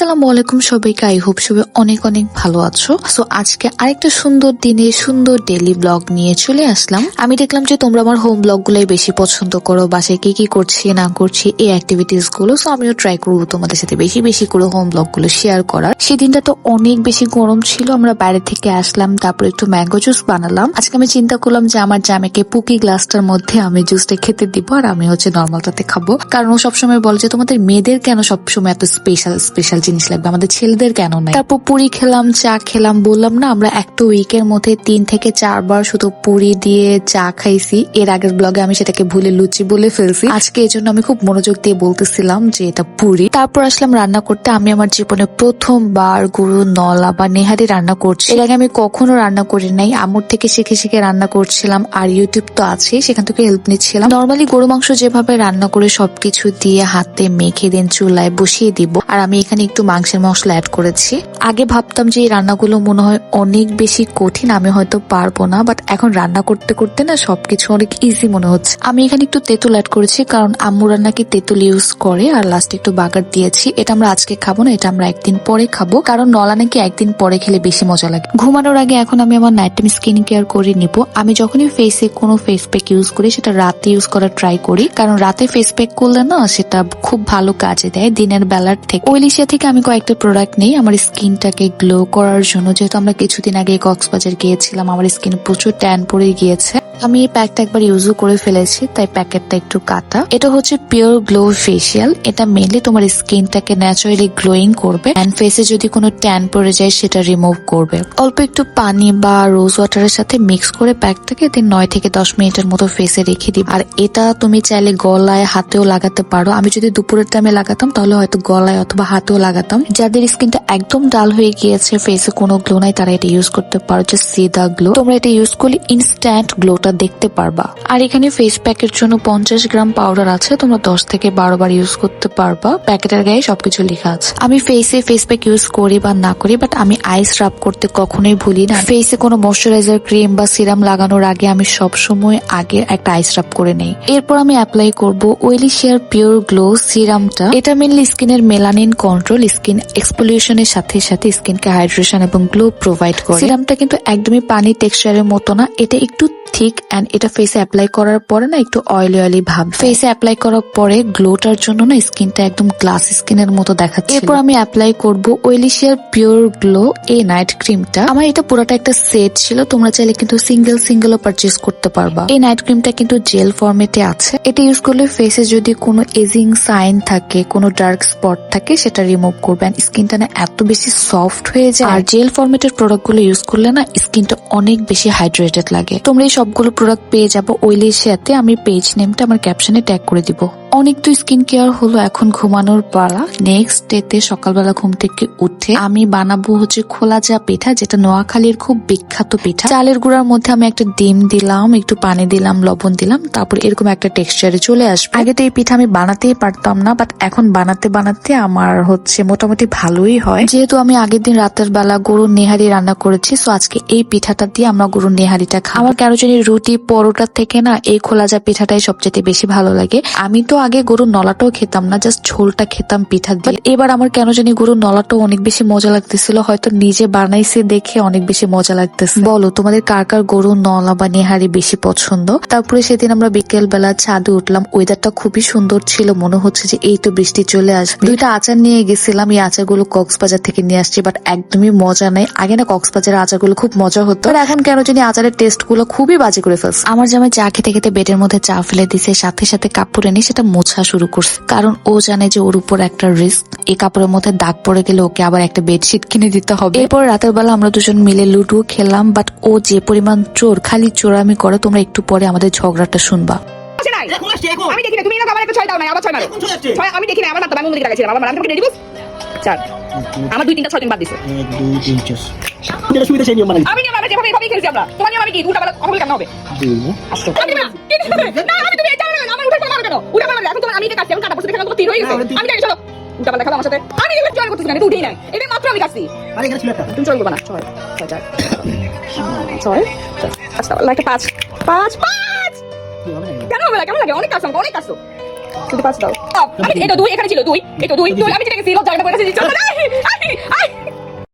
আসসালামু আলাইকুম সবাইকে আই হোপ সবাই অনেক অনেক ভালো আছো। সো আজকে আরেকটা সুন্দর দিনে, সুন্দর ডেলি ব্লগ নিয়ে চলে আসলাম। আমি দেখলাম যে তোমরা আমার হোম ব্লগ গুলাই বেশি পছন্দ করো, বাসায় কি কি করছি, না করছি, এই অ্যাক্টিভিটিসগুলো। সো আমিও ট্রাই করব তোমাদের সাথে বেশি বেশি করে হোম ব্লগগুলো শেয়ার করার। সেদিনটা তো অনেক বেশি গরম ছিল, আমরা বাইরে থেকে আসলাম, তারপর একটু ম্যাঙ্গো জুস বানালাম। আজকে আমি চিন্তা করলাম যে আমার জামাইকে পুকি গ্লাসটার মধ্যে আমি জুসটা খেতে দিব, আর আমি হচ্ছে নর্মালটাতে খাব। কারণ ও সবসময় বলে যে, তোমাদের মেয়েদের কেন সবসময় এত স্পেশাল স্পেশাল জিনিস লাগবে। আমাদের ছেলেদের কেন নাই? তারপর পুরি খেলাম, চা খেলাম, বললাম, না, আমরা একটা উইকের মধ্যে তিন থেকে চারবার শুধু পুরি দিয়ে চা খাইছি। এর আগের ব্লগে আমি সেটাকে ভুলে লুচি বলে ফেলছি। আজকে এই জন্য আমি খুব মনোযোগ দিয়ে বলতেছিলাম যে এটা পুরি। তারপর আসলাম রান্না করতে। আমি আমার জীবনে প্রথমবার গরু, নলা বা নেহারি রান্না করছি। এর আগে আমি কখনো রান্না করি নাই। আমুর থেকে শিখে শিখে রান্না করছিলাম। আর ইউটিউব তো আছে সেখান থেকে হেল্প নিচ্ছিলাম। নর্মালি গরু মাংস যেভাবে রান্না করে সবকিছু দিয়ে হাতে মেখে দেন, চুলায় বসিয়ে দিব। আর আমি এখানে একটু মাংসের মশলা অ্যাড করেছি। আগে ভাবতাম যে এই রান্নাগুলো মনে হয় অনেক বেশি কঠিন, আমি হয়তো পারব না বাট এখন রান্না করতে করতে না সবকিছু অনেক ইজি মনে হচ্ছে। আমি এখানে একটু তেঁতুল অ্যাড করেছি, কারণ আম্মুরা নাকি তেঁতুল ইউজ করে, আর লাস্টে একটু বাগার দিয়েছি। এটা আমরা আজকে খাব না, এটা আমরা একদিন পরে খাব, কারণ নলা নাকি একদিন পরে খেলে বেশি মজা লাগে। ঘুমানোর আগে এখন আমি আমার নাইট টাইম স্কিন কেয়ার করে নিব। আমি যখনই ফেসে কোনো ফেস প্যাক ইউজ করি, সেটা রাতে ইউজ করার ট্রাই করি, কারণ রাতে ফেস প্যাক করলে না সেটা খুব ভালো কাজে দেয় দিনের বেলার থেকে। ওইলিশিয়া থেকে আমি কয়েকটা প্রোডাক্ট নেই। আমার স্কিনটাকে গ্লো করার জন্য, যেহেতু আমরা কিছুদিন আগে কক্সবাজার গিয়েছিলাম, আমার স্কিন প্রচুর ট্যান পড়ে গিয়েছে। আমি এই প্যাকটা একবার ইউজও করে ফেলেছি, তাই প্যাকেটটা একটু কাটা। এটা হচ্ছে পিওর গ্লো ফেসিয়াল এটা মেনলি তোমার স্কিনটাকে ন্যাচারালি গ্লোয়িং করবে অ্যান্ড ফেসে যদি কোনো ট্যান পড়ে যায়, সেটা রিমুভ করবে। অল্প একটু পানি বা রোজ ওয়াটারের সাথে মিক্স করে প্যাকটাকে দিন নয় থেকে দশ মিনিটের মতো ফেসে রেখে দিই আর এটা তুমি চাইলে গলায় হাতেও লাগাতে পারো। আমি যদি দুপুরের টাইমে লাগাতাম, তাহলে হয়তো গলায় অথবা হাতেও লাগাতাম। যাদের স্কিনটা একদম ডাল হয়ে গিয়েছে ফেসে কোনো গ্লো নাই, তারা এটা ইউজ করতে পারো। যে সিদা গ্লো তোমরা এটা ইউজ করলে ইনস্ট্যান্ট গ্লোটা দেখতে পারবা। আর এখানে ফেস প্যাকের জন্য পঞ্চাশ গ্রাম পাউডার আছে, তোমরা দশ থেকে বারো বার ইউজ করতে পারবা। প্যাকেটের গায়ে সবকিছু লেখা আছে। আমি ফেসে ফেস প্যাক ইউজ করি বা না করি বাট আমি আইস রাব করতে কখনোই ভুলি না। ফেসে কোনো ময়শ্চারাইজার ক্রিম বা সিরাম লাগানোর আগে আমি সব সময় আগে একটা আইস রাব করে নেই। এরপর আমি অ্যাপ্লাই করব ওয়েলি শেয়ার পিওর গ্লো সিরামটা এটা মেনলি স্কিনের মেলানিন কন্ট্রোল স্কিন এক্সপোলিউশনের সাথে সাথে স্কিনকে হাইড্রেশন এবং গ্লো প্রোভাইড করে। সিরামটা কিন্তু একদমই পানি টেক্সচারের মতো না, এটা একটু ঠিক অ্যান্ড এটা ফেসে অ্যাপ্লাই করার পরে না একটু অয়েলি অয়েলি ভাব। ফেসে অ্যাপ্লাই করার পরে গ্লোটার জন্য না স্কিনটা একদম গ্লাস স্কিনের মতো দেখাচ্ছে। এরপর আমি অ্যাপ্লাই করব ওয়েলিশিয়ার পিওর গ্লো এই নাইট ক্রিমটা আমার এটা পুরোটা একটা সেট ছিল, তোমরা চাইলে কিন্তু সিঙ্গেল সিঙ্গেলও পারচেস করতে পারবা। এই নাইট ক্রিমটা কিন্তু জেল ফরম্যাটে আছে। এটা ইউজ করলে ফেসে যদি কোনো এজিং সাইন থাকে, কোনো ডার্ক স্পট থাকে, সেটা রিমুভ করবে স্কিনটা না এত বেশি সফট হয়ে যায়। আর জেল ফরম্যাটের প্রোডাক্টগুলো ইউজ করলে না স্কিনটা অনেক বেশি হাইড্রেটেড লাগে। তোমরা এই সবগুলো প্রোডাক্ট পেয়ে যাব লিস্টে আমি পেজ নেমটা আমার ক্যাপশনে ট্যাগ করে দিব। অনেক তো স্কিন কেয়ার হলো এখন ঘুমানোর পালা। নেক্সট ডেতে সকালবেলা ঘুম থেকে উঠে আমি বানাবো হচ্ছে খোলা যা পিঠা, যেটা নোয়াখালীর খুব বিখ্যাত পিঠা। চালের গুঁড়ার মধ্যে আমি একটা ডিম দিলাম, একটু পানি দিলাম, লবণ দিলাম, তারপর এরকম একটা টেক্সচারে চলে আসবে। আগে তো এই পিঠা আমি বানাতেই পারতাম না বাট এখন বানাতে বানাতে আমার হচ্ছে মোটামুটি ভালোই হয়। যেহেতু আমি আগের দিন রাতের বেলা গরুর নেহারি রান্না করেছি সো আজকে এই পিঠাটা দিয়ে আমরা গরুর নেহারিটা খাই আমার কেন জানি রুটি, পরোটা থেকে না এই খোলা যা পিঠাটাই সবচেয়ে বেশি ভালো লাগে। আমি তো আগে গরুর নলাটাও খেতাম না জাস্ট ঝোলটা খেতাম, পিঠা দিয়ে। এবার আমার কেন জানি গরুর নলাটাও অনেক বেশি মজা লাগতেছিল, হয়তো নিজে বানাইছে দেখে অনেক বেশি মজা লাগতেছে। বলো, তোমাদের কার কার গরুর নলা বা নেহারি বেশি পছন্দ? তারপরে সেদিন আমরা বিকেল বেলা ছাদে উঠলাম ওয়েদারটা খুবই সুন্দর ছিল, মনে হচ্ছে যে এই তো বৃষ্টি চলে আসবে। দুইটা আচার নিয়ে গেছিলাম, এই আচারগুলো কক্সবাজার থেকে নিয়ে আসছি বাট একদমই মজা নাই। আগে না কক্সবাজারের আচারগুলো খুব মজা হতো। আর এখন কেন জানি আচারের টেস্টগুলো খুবই বাজে করে ফেলছে। আমার জামাই চা খেতে খেতে বেডের মধ্যে চা ফেলে দিছে, সাথে সাথে কাপড় এনে সেটা মোছা শুরু করছে। কারণ ও জানে যে ওর উপর একটা রিস্ক এই কাপড়ের মধ্যে দাগ পড়ে গেলে ওকে আবার একটা বেডশিট কিনে দিতে হবে। এরপর রাতের বেলা আমরা দুজন মিলে লুডো খেললাম বাট ও যে পরিমাণ চোর খালি চোরামি করে তোমরা একটু পরে আমাদের ঝগড়াটা শুনবা। আমি দেখি না তুমি আমার একটা ছয় দাও নাই আবার ছয় মারো। ছয় আমি দেখি না আমার মাত্র আমি মন্দিরে লাগাইছিলাম আমার আমি রেডি বস চার। আমার দুই তিনটা ছয় দিন বাদ দিছো। দুই তিন চার। যেটা সুবিধা সেই নিয়ম মানে আমি নিয়ম আমরা যেভাবে এভাবেই খেলছি আমরা। তোমার নিয়ম আমি কি? উল্টা পাল্টা কথা বলে হবে আসো। না কি দিতে না আমি তুমি এটা না আমার উঠে পড়া কেন উঠে পড়া এখন তোমার আমি এটা কাটছি আমি কাটা পড়ছি দেখে তোমার তীর হয়ে গেছে আমি জানি চলো উল্টা পাল্টা খেলো আমার সাথে। আমি এগুলো জয়েন করতেছি না আমি উঠেই নাই। এটা মাত্র আমি কাটছি। আরে এখানে ছিল একটা। তুমি জয়েন করবে না। ছয় ছয় চার। ছয় আচ্ছা লাইকটা পাঁচ। পাঁচ। পাঁচ কেন হবে না? কেমন লাগে? অনেক কাজ অনেক কাজ তো পাঁচ দাও। আমি এই দুই এখানে ছিল দুই। তো দুই। দুই আমি যেটা গেছি লজ্জা একটা পড়ে গেছি না আই আই